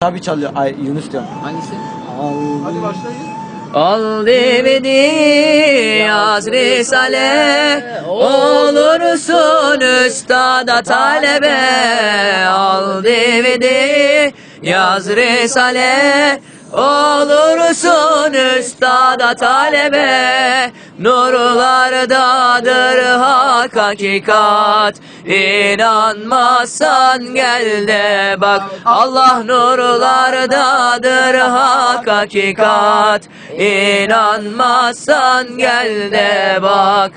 Tabi çalıyor. Ay Yunus diyorum. Hangisi? Hadi başlayın. Al yaz risale Olursun üstada talebe Al devidi yaz risale Olursun üstada talebe Nurlardadır hak hakikat. İnanmazsan gel de bak Allah nurlardadır hak hakikat. İnanmazsan gel de bak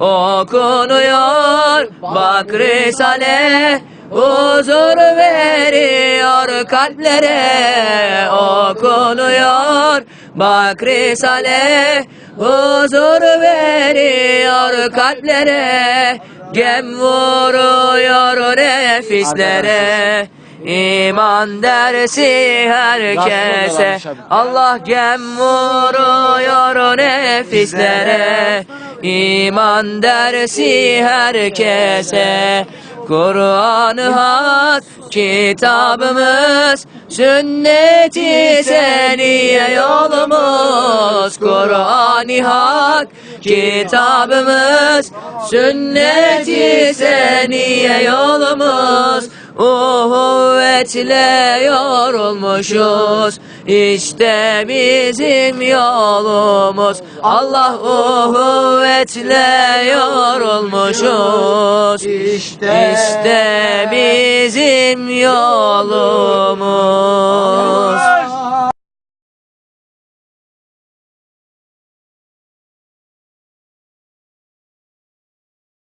Okunuyor bak Risale. Huzur veriyor kalplere Okunuyor bak Risale Huzur veriyor kalplere. Gem vuruyor nefislere. İman dersi herkese. Allah gem vuruyor nefislere. İman dersi herkese Kur'an-ı Hak kitabımız Sünneti seniye yolumuz. Kur'an-ı Hak kitabımız Sünneti seniye yolumuz Uhuvvetle yorulmuşuz. İşte bizim yolumuz. Allah uhuvvetle yorulmuşuz. İşte, İşte bizim yolumuz